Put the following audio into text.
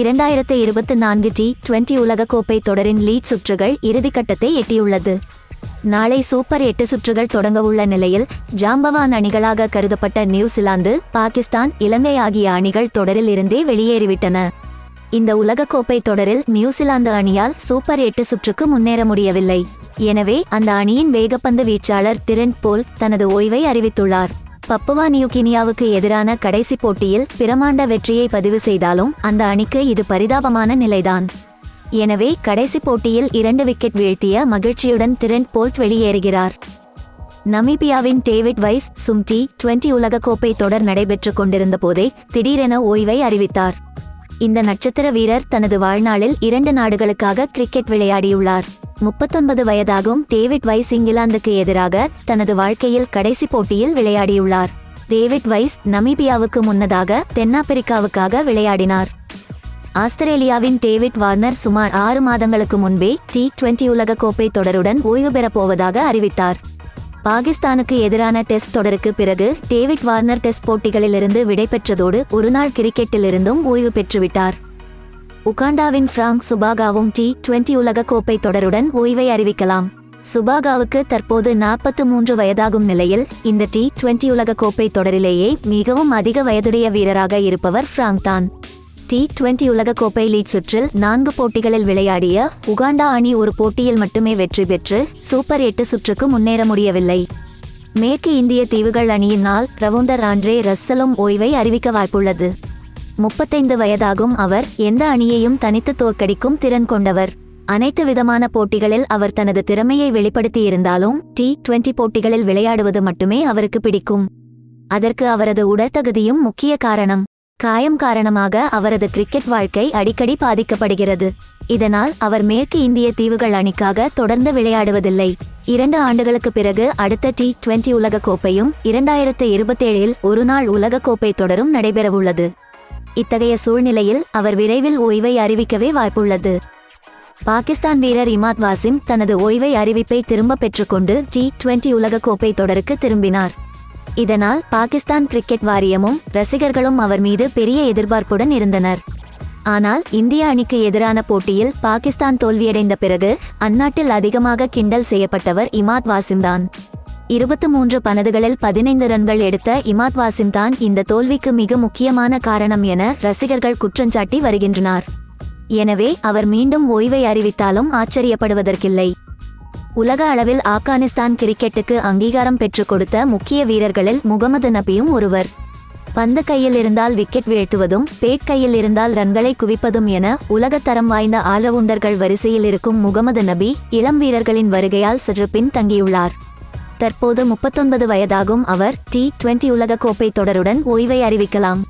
இரண்டாயிரத்து இருபத்தி நான்கு டி டுவெண்டி உலகக்கோப்பை தொடரின் லீட் சுற்றுகள் இறுதிக்கட்டத்தை எட்டியுள்ளது. நாளை சூப்பர் எட்டு சுற்றுகள் தொடங்கவுள்ள நிலையில் ஜாம்பவான் அணிகளாக கருதப்பட்ட நியூசிலாந்து பாகிஸ்தான் இலங்கை ஆகிய அணிகள் தொடரில் இருந்தே வெளியேறிவிட்டன. இந்த உலகக்கோப்பை தொடரில் நியூசிலாந்து அணியால் சூப்பர் எட்டு சுற்றுக்கு முன்னேற முடியவில்லை. எனவே அந்த அணியின் வேகப்பந்து வீச்சாளர் திரண்ட் போல் தனது ஓய்வை அறிவித்துள்ளார். பப்புவா நியூகினியாவுக்கு எதிரான கடைசி போட்டியில் பிரமாண்ட வெற்றியை பதிவு செய்தாலும் அந்த அணிக்கு இது பரிதாபமான நிலைதான். எனவே கடைசி போட்டியில் இரண்டு விக்கெட் வீழ்த்திய மகிழ்ச்சியுடன் திரண்ட் போல்ட் வெளியேறுகிறார். நமீபியாவின் டேவிட் வைஸ் சும்டி டுவெண்டி உலகக்கோப்பை தொடர் நடைபெற்றுக் கொண்டிருந்த போதே திடீரென ஓய்வை அறிவித்தார். இந்த நட்சத்திர வீரர் தனது வாழ்நாளில் இரண்டு நாடுகளுக்காக கிரிக்கெட் விளையாடியுள்ளார். முப்பத்தொன்பது வயதாகும் டேவிட் வைஸ் இங்கிலாந்துக்கு எதிராக தனது வாழ்க்கையில் கடைசி போட்டியில் விளையாடியுள்ளார். டேவிட் வைஸ் நமீபியாவுக்கு முன்னதாக தென்னாப்பிரிக்காவுக்காக விளையாடினார். ஆஸ்திரேலியாவின் டேவிட் வார்னர் சுமார் ஆறு மாதங்களுக்கு முன்பே டி டுவெண்டி உலகக்கோப்பை தொடருடன் ஓய்வு பெறப்போவதாக அறிவித்தார். பாகிஸ்தானுக்கு எதிரான டெஸ்ட் தொடருக்கு பிறகு டேவிட் வார்னர் டெஸ்ட் போட்டிகளிலிருந்து விடைபெற்றதோடு ஒருநாள் கிரிக்கெட்டிலிருந்தும் ஓய்வு பெற்றுவிட்டார். உகாண்டாவின் பிராங்க் சுபாகாவும் டி டுவெண்டி உலகக்கோப்பை தொடருடன் ஓய்வை அறிவிக்கலாம். சுபாகாவுக்கு தற்போது நாற்பத்து மூன்று வயதாகும் நிலையில் இந்த டி டுவெண்டி உலகக்கோப்பை தொடரிலேயே மிகவும் அதிக வயதுடைய வீரராக இருப்பவர் பிராங்க் தான். டி டுவெண்டி உலகக்கோப்பை லீக் சுற்றில் நான்கு போட்டிகளில் விளையாடிய உகாண்டா அணி ஒரு போட்டியில் மட்டுமே வெற்றி பெற்று சூப்பர் எட்டு சுற்றுக்கு முன்னேற முடியவில்லை. மேற்கு இந்திய தீவுகள் அணியினால் ரவுண்டர் ஆண்ட்ரே ரஸ்ஸலும் ஓய்வை அறிவிக்க வாய்ப்புள்ளது. முப்பத்தைந்து வயதாகும் அவர் எந்த அணியையும் தனித்து தோற்கடிக்கும் திறன் கொண்டவர். அனைத்து விதமான போட்டிகளில் அவர் தனது திறமையை வெளிப்படுத்தியிருந்தாலும் டி டுவெண்டி போட்டிகளில் விளையாடுவது மட்டுமே அவருக்கு பிடிக்கும். அதற்கு அவரது உடற்தகுதியும் முக்கிய காரணம். காயம் காரணமாக அவரது கிரிக்கெட் வாழ்க்கை அடிக்கடி பாதிக்கப்படுகிறது. இதனால் அவர் மேற்கு இந்திய தீவுகள் அணிக்காக தொடர்ந்து விளையாடுவதில்லை. இரண்டு ஆண்டுகளுக்கு பிறகு அடுத்த டி டுவெண்டி உலகக்கோப்பையும் இரண்டாயிரத்து இருபத்தேழில் ஒருநாள் உலகக்கோப்பை தொடரும் நடைபெறவுள்ளது. இத்தகைய சூழ்நிலையில் அவர் விரைவில் ஓய்வை அறிவிக்கவே வாய்ப்புள்ளது. பாகிஸ்தான் வீரர் இமாத் வாசிம் தனது ஓய்வை அறிவிப்பை திரும்ப பெற்றுக்கொண்டு டி டுவெண்டி உலகக்கோப்பை தொடருக்கு திரும்பினார். இதனால் பாகிஸ்தான் கிரிக்கெட் வாரியமும் ரசிகர்களும் அவர் மீது பெரிய எதிர்பார்ப்புடன் இருந்தனர். ஆனால் இந்திய அணிக்கு எதிரான போட்டியில் பாகிஸ்தான் தோல்வியடைந்த பிறகு அந்நாட்டில் அதிகமாக கிண்டல் செய்யப்பட்டவர் இமாத் வாசிம்தான் இருபத்து மூன்று பனதுகளில் பதினைந்து ரன்கள் எடுத்த இமாத் வாசிம் தான் இந்த தோல்விக்கு மிக முக்கியமான காரணம் என ரசிகர்கள் குற்றஞ்சாட்டி வருகின்றனர். எனவே அவர் மீண்டும் ஓய்வை அறிவித்தாலும் ஆச்சரியப்படுவதற்கில்லை. உலக அளவில் ஆப்கானிஸ்தான் கிரிக்கெட்டுக்கு அங்கீகாரம் பெற்றுக் கொடுத்த முக்கிய வீரர்களில் முகமது நபியும் ஒருவர். பந்து கையில் இருந்தால் விக்கெட் வீழ்த்துவதும் பேட் கையில் இருந்தால் ரன்களை குவிப்பதும் என உலகத்தரம் வாய்ந்த ஆல்ரவுண்டர்கள் வரிசையில் இருக்கும் முகமது நபி இளம் வீரர்களின் வருகையால் சிறு பின் தங்கியுள்ளார் தற்போது முப்பத்தொன்பது வயதாகும். அவர் டி டுவெண்டி உலகக்கோப்பை தொடருடன் ஓய்வை அறிவிக்கலாம்.